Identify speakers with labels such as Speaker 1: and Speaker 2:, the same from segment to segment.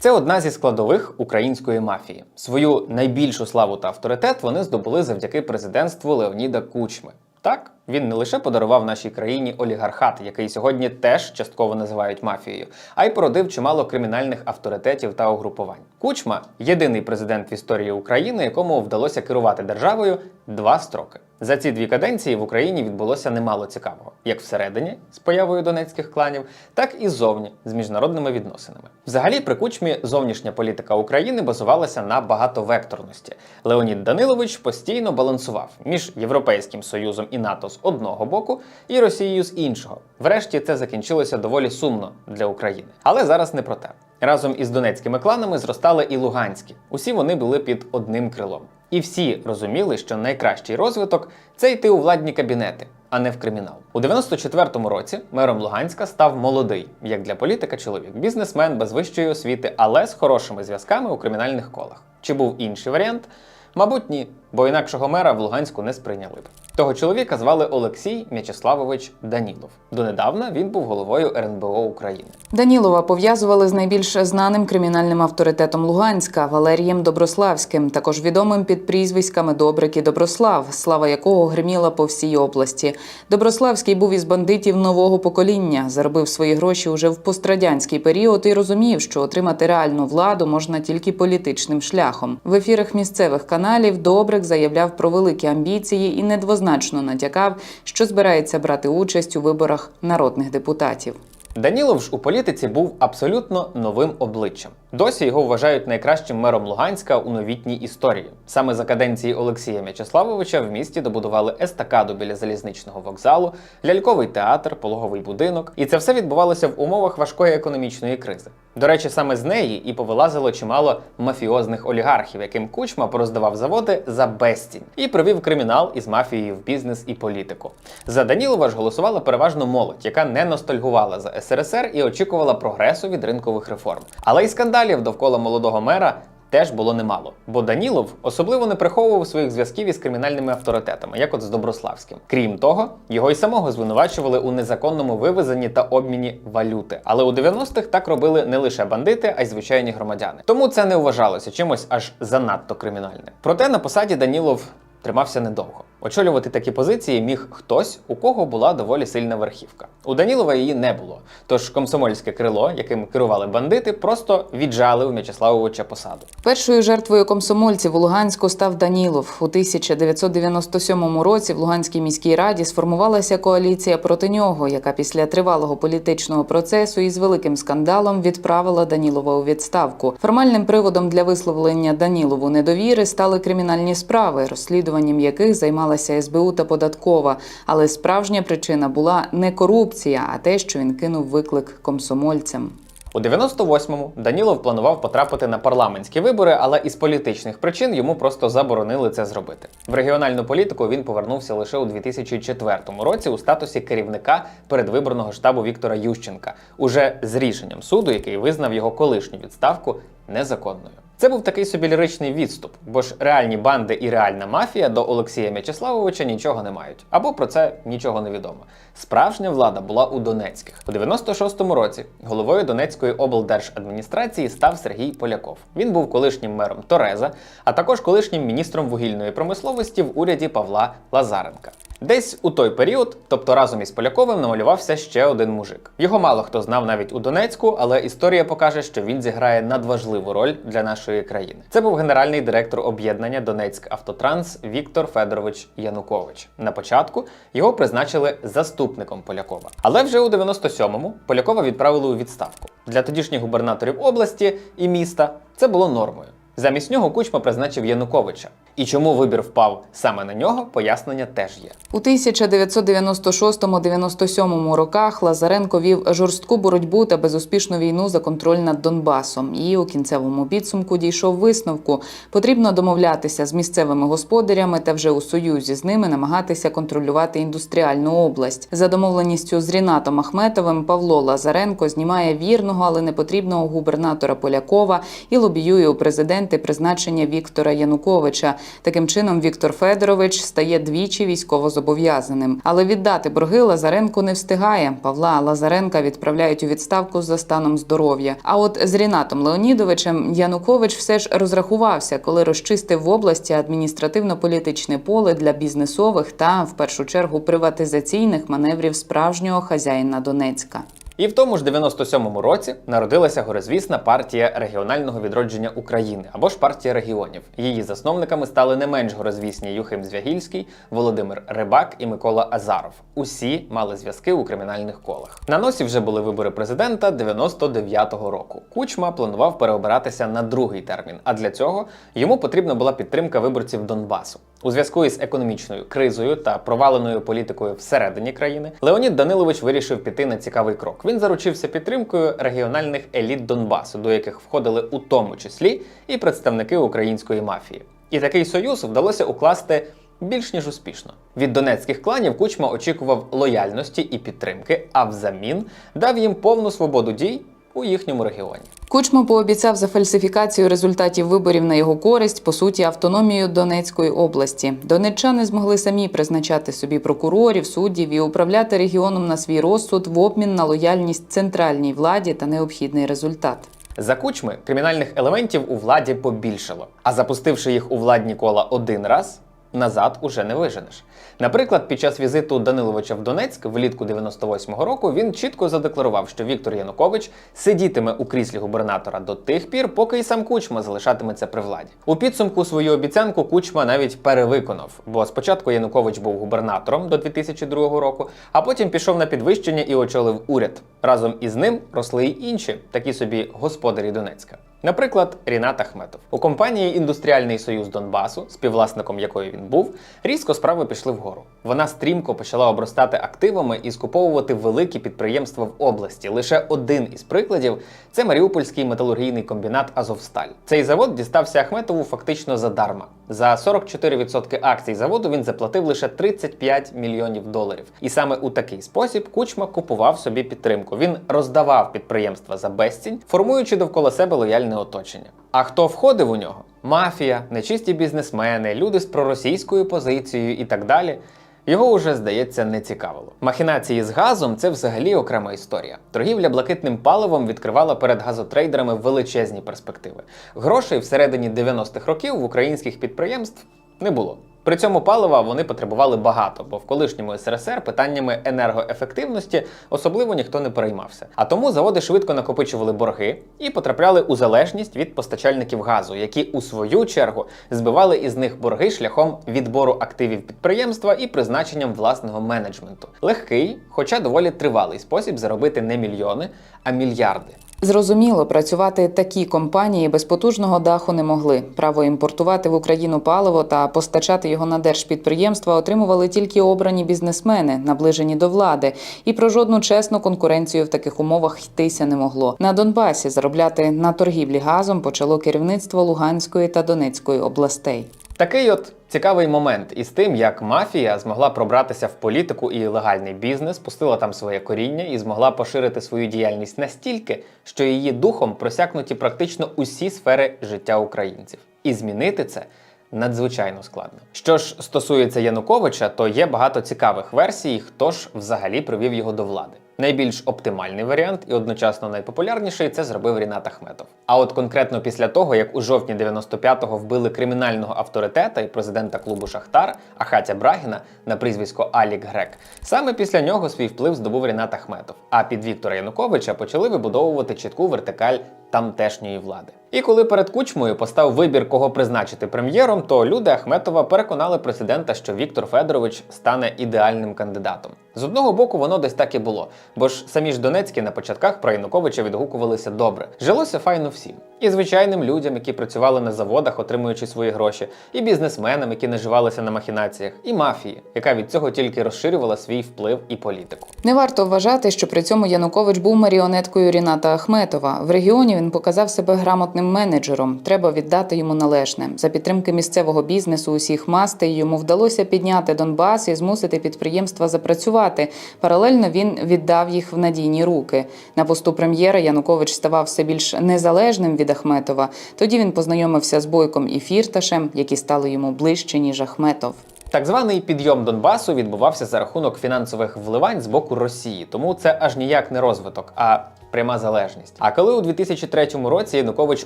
Speaker 1: Це одна зі складових української мафії. Свою найбільшу славу та авторитет вони здобули завдяки президентству Леоніда Кучми. Так, він не лише подарував нашій країні олігархат, який сьогодні теж частково називають мафією, а й породив чимало кримінальних авторитетів та угрупувань. Кучма єдиний президент в історії України, якому вдалося керувати державою два строки. За ці дві каденції в Україні відбулося немало цікавого, як всередині з появою донецьких кланів, так і ззовні з міжнародними відносинами. Взагалі, при кучмі зовнішня політика України базувалася на багатовекторності. Леонід Данилович постійно балансував між Європейським Союзом і НАТО з одного боку і Росією з іншого. Врешті це закінчилося доволі сумно для України. Але зараз не про те. Разом із донецькими кланами зростали і луганські. Усі вони були під одним крилом. І всі розуміли, що найкращий розвиток це йти у владні кабінети, а не в кримінал. У 94-му році мером Луганська став молодий, як для політика чоловік, бізнесмен без вищої освіти, але з хорошими зв'язками у кримінальних колах. Чи був інший варіант? Мабуть, ні, бо інакшого мера в Луганську не сприйняли б. Того чоловіка звали Олексій М'ячеславович Данілов. Донедавна він був головою РНБО України.
Speaker 2: Данілова пов'язували з найбільш знаним кримінальним авторитетом Луганська Валерієм Доброславським, також відомим під прізвиськами Добрик і Доброслав, слава якого гриміла по всій області. Доброславський був із бандитів нового покоління, заробив свої гроші уже в пострадянський період і розумів, що отримати реальну владу можна тільки політичним шляхом. В ефірах місцевих каналів Добрик заявляв про великі амбіції і недвозначно натякав, що збирається брати участь у виборах народних депутатів.
Speaker 1: Данілов ж у політиці був абсолютно новим обличчям. Досі його вважають найкращим мером Луганська у новітній історії. Саме за каденції Олексія М'ячеславовича в місті добудували естакаду біля залізничного вокзалу, ляльковий театр, пологовий будинок. І це все відбувалося в умовах важкої економічної кризи. До речі, саме з неї і повилазило чимало мафіозних олігархів, яким кучма пороздавав заводи за безцінь і провів кримінал із мафією в бізнес і політику. За Данілова ж голосувала переважно молодь, яка не ностальгувала за СРСР і очікувала прогресу від ринкових реформ. Але й скандалів довкола молодого мера. Теж було немало, бо Данілов особливо не приховував своїх зв'язків із кримінальними авторитетами, як от з Доброславським. Крім того, його й самого звинувачували у незаконному вивезенні та обміні валюти. Але у 90-х так робили не лише бандити, а й звичайні громадяни. Тому це не вважалося чимось аж занадто кримінальним. Проте на посаді Данілов тримався недовго. Очолювати такі позиції міг хтось, у кого була доволі сильна верхівка. У Данілова її не було. Тож комсомольське крило, яким керували бандити, просто віджали у М'ячеславовича посаду.
Speaker 2: Першою жертвою комсомольців у Луганську став Данілов. У 1997 році в Луганській міській раді сформувалася коаліція проти нього, яка після тривалого політичного процесу і з великим скандалом відправила Данілова у відставку. Формальним приводом для висловлення Данілову недовіри стали кримінальні справи, розслідуванням яких займалася СБУ та податкова. Але справжня причина була не корупція, а те, що він кинув виклик комсомольцям.
Speaker 1: У 98-му Данілов планував потрапити на парламентські вибори, але із політичних причин йому просто заборонили це зробити. В регіональну політику він повернувся лише у 2004 році у статусі керівника передвиборного штабу Віктора Ющенка, уже з рішенням суду, який визнав його колишню відставку незаконною. Це був такий собі ліричний відступ, бо ж реальні банди і реальна мафія до Олексія М'ячеславовича нічого не мають, або про це нічого не відомо. Справжня влада була у Донецьких. У 96-му році головою Донецької облдержадміністрації став Сергій Поляков. Він був колишнім мером Тореза, а також колишнім міністром вугільної промисловості в уряді Павла Лазаренка. Десь у той період, тобто разом із Поляковим, намалювався ще один мужик. Його мало хто знав навіть у Донецьку, але історія покаже, що він зіграє надважливу роль для нашої країни. Це був генеральний директор об'єднання Донецьк Автотранс Віктор Федорович Янукович. На початку його призначили заступником Полякова. Але вже у 97-му Полякова відправили у відставку. Для тодішніх губернаторів області і міста це було нормою. Замість нього Кучма призначив Януковича. І чому вибір впав саме на нього, пояснення теж є.
Speaker 2: У 1996-97 роках Лазаренко вів жорстку боротьбу та безуспішну війну за контроль над Донбасом. І у кінцевому підсумку дійшов висновку: потрібно домовлятися з місцевими господарями та вже у союзі з ними намагатися контролювати індустріальну область. За домовленістю з Рінатом Ахметовим Павло Лазаренко знімає вірного, але непотрібного губернатора Полякова і лобіює у президенти призначення Віктора Януковича. Таким чином, Віктор Федорович стає двічі військовозобов'язаним. Але віддати борги Лазаренку не встигає. Павла Лазаренка відправляють у відставку за станом здоров'я. А от з Рінатом Леонідовичем Янукович все ж розрахувався, коли розчистив в області адміністративно-політичне поле для бізнесових та, в першу чергу, приватизаційних маневрів справжнього хазяїна Донецька.
Speaker 1: І в тому ж 97-му році народилася горизвісна партія регіонального відродження України або ж партія регіонів. Її засновниками стали не менш горизвісні Юхим Звягільський, Володимир Рибак і Микола Азаров. Усі мали зв'язки у кримінальних колах. На носі вже були вибори президента 99-го року. Кучма планував переобиратися на другий термін, а для цього йому потрібна була підтримка виборців Донбасу. У зв'язку із економічною кризою та проваленою політикою всередині країни Леонід Данилович вирішив піти на цікавий крок. Він заручився підтримкою регіональних еліт Донбасу, до яких входили у тому числі і представники української мафії. І такий союз вдалося укласти більш ніж успішно. Від донецьких кланів Кучма очікував лояльності і підтримки, а взамін дав їм повну свободу дій у їхньому регіоні.
Speaker 2: Кучма пообіцяв за фальсифікацію результатів виборів на його користь, по суті, автономію Донецької області. Донеччани змогли самі призначати собі прокурорів, суддів і управляти регіоном на свій розсуд в обмін на лояльність центральній владі та необхідний результат.
Speaker 1: За кучми кримінальних елементів у владі побільшало, а запустивши їх у владні кола один раз, назад уже не виженеш. Наприклад, під час візиту Даниловича в Донецьк влітку 98-го року він чітко задекларував, що Віктор Янукович сидітиме у кріслі губернатора до тих пір, поки і сам Кучма залишатиметься при владі. У підсумку свою обіцянку Кучма навіть перевиконав, бо спочатку Янукович був губернатором до 2002 року, а потім пішов на підвищення і очолив уряд. Разом із ним росли й інші, такі собі господарі Донецька. Наприклад, Рінат Ахметов. У компанії Індустріальний Союз Донбасу, співвласником якої він був, різко справи пішли вгору. Вона стрімко почала обростати активами і скуповувати великі підприємства в області. Лише один із прикладів це Маріупольський металургійний комбінат Азовсталь. Цей завод дістався Ахметову фактично задарма. За 44% акцій заводу він заплатив лише 35 мільйонів доларів. І саме у такий спосіб Кучма купував собі підтримку. Він роздавав підприємства за безцінь, формуючи довкола себе лояльне оточення. А хто входив у нього? Мафія, нечисті бізнесмени, люди з проросійською позицією і так далі. Його уже, здається, не цікавило. Махінації з газом це взагалі окрема історія. Торгівля блакитним паливом відкривала перед газотрейдерами величезні перспективи. Грошей всередині 90-х років в українських підприємств не було. При цьому палива вони потребували багато, бо в колишньому СРСР питаннями енергоефективності особливо ніхто не переймався. А тому заводи швидко накопичували борги і потрапляли у залежність від постачальників газу, які у свою чергу збивали із них борги шляхом відбору активів підприємства і призначенням власного менеджменту. Легкий, хоча доволі тривалий спосіб заробити не мільйони, а мільярди.
Speaker 2: Зрозуміло, працювати такі компанії без потужного даху не могли. Право імпортувати в Україну паливо та постачати його на держпідприємства отримували тільки обрані бізнесмени, наближені до влади, і про жодну чесну конкуренцію в таких умовах йтися не могло. На Донбасі заробляти на торгівлі газом почало керівництво Луганської та Донецької областей.
Speaker 1: Такий от цікавий момент із тим, як мафія змогла пробратися в політику і легальний бізнес, пустила там своє коріння і змогла поширити свою діяльність настільки, що її духом просякнуті практично усі сфери життя українців. І змінити це надзвичайно складно. Що ж стосується Януковича, то є багато цікавих версій, хто ж взагалі привів його до влади. Найбільш оптимальний варіант і одночасно найпопулярніший це зробив Рінат Ахметов. А от конкретно після того, як у жовтні 95-го вбили кримінального авторитета і президента клубу Шахтар Ахатя Брагіна на прізвисько Алік Грек, саме після нього свій вплив здобув Рінат Ахметов. А під Віктора Януковича почали вибудовувати чітку вертикаль тамтешньої влади. І коли перед кучмою постав вибір, кого призначити прем'єром, то люди Ахметова переконали президента, що Віктор Федорович стане ідеальним кандидатом. З одного боку, воно десь так і було, бо ж самі ж Донецькі на початках про Януковича відгукувалися добре. Жилося файно всім. І звичайним людям, які працювали на заводах, отримуючи свої гроші, і бізнесменам, які наживалися на махінаціях, і мафії, яка від цього тільки розширювала свій вплив і політику.
Speaker 2: Не варто вважати, що при цьому Янукович був маріонеткою Ріната Ахметова. В регіоні він показав себе грамотним менеджером. Треба віддати йому належне. За підтримки місцевого бізнесу усіх мастей йому вдалося підняти Донбас і змусити підприємства запрацювати. Паралельно він віддав їх в надійні руки. На посту прем'єра Янукович ставав все більш незалежним від Ахметова. Тоді він познайомився з Бойком і Фірташем, які стали йому ближче ніж Ахметов.
Speaker 1: Так званий підйом Донбасу відбувався за рахунок фінансових вливань з боку Росії, тому це аж ніяк не розвиток, а пряма залежність. А коли у 2003 році Янукович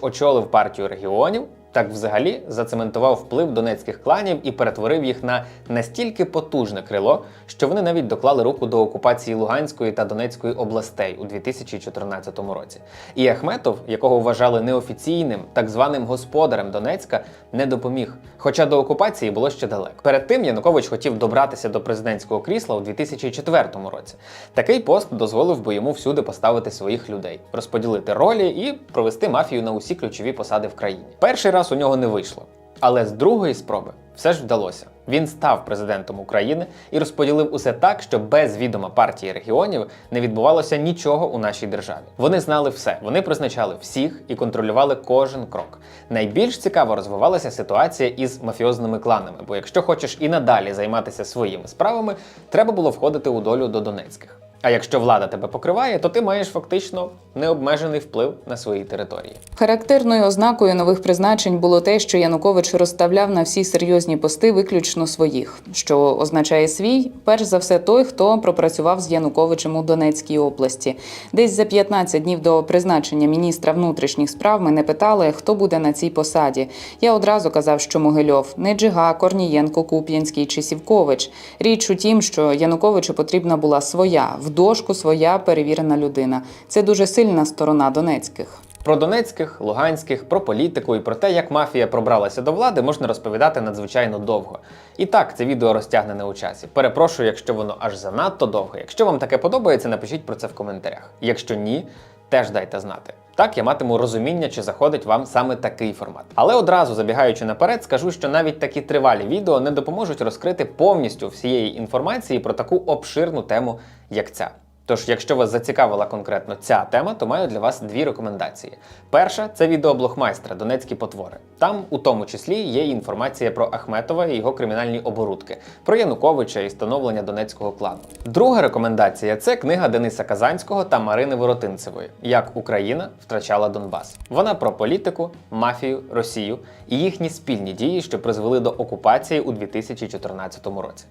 Speaker 1: очолив партію регіонів, так взагалі зацементував вплив донецьких кланів і перетворив їх на настільки потужне крило, що вони навіть доклали руку до окупації Луганської та Донецької областей у 2014 році. І Ахметов, якого вважали неофіційним, так званим господарем Донецька, не допоміг. Хоча до окупації було ще далеко. Перед тим Янукович хотів добратися до президентського крісла у 2004 році. Такий пост дозволив би йому всюди поставити своїх людей, розподілити ролі і провести мафію на усі ключові посади в країні. Перший раз у нього не вийшло. Але з другої спроби все ж вдалося. Він став президентом України і розподілив усе так, що без відома партії регіонів не відбувалося нічого у нашій державі. Вони знали все, вони призначали всіх і контролювали кожен крок. Найбільш цікаво розвивалася ситуація із мафіозними кланами, бо якщо хочеш і надалі займатися своїми справами, треба було входити у долю до Донецьких. А якщо влада тебе покриває, то ти маєш фактично необмежений вплив на своїй території.
Speaker 2: Характерною ознакою нових призначень було те, що Янукович розставляв на всі серйозні пости виключно своїх, що означає свій, перш за все, той, хто пропрацював з Януковичем у Донецькій області. Десь за 15 днів до призначення міністра внутрішніх справ мене питали, хто буде на цій посаді. Я одразу казав, що Могильов, не Джига, Корнієнко, Куп'янський чи Сівкович. Річ у тім, що Януковичу потрібна була своя, дошку своя перевірена людина. Це дуже сильна сторона Донецьких.
Speaker 1: Про донецьких, луганських, про політику і про те, як мафія пробралася до влади, можна розповідати надзвичайно довго. І так, це відео розтягнене у часі. Перепрошую, якщо воно аж занадто довго. Якщо вам таке подобається, напишіть про це в коментарях. Якщо ні, теж дайте знати. Так я матиму розуміння, чи заходить вам саме такий формат. Але одразу забігаючи наперед, скажу, що навіть такі тривалі відео не допоможуть розкрити повністю всієї інформації про таку обширну тему, як ця. Тож, якщо вас зацікавила конкретно ця тема, то маю для вас дві рекомендації. Перша це відео блогмайстра Донецькі потвори. Там, у тому числі, є інформація про Ахметова і його кримінальні оборудки, про Януковича і становлення донецького клану. Друга рекомендація це книга Дениса Казанського та Марини Воротинцевої Як Україна втрачала Донбас. Вона про політику, мафію, Росію і їхні спільні дії, що призвели до окупації у 2014 році.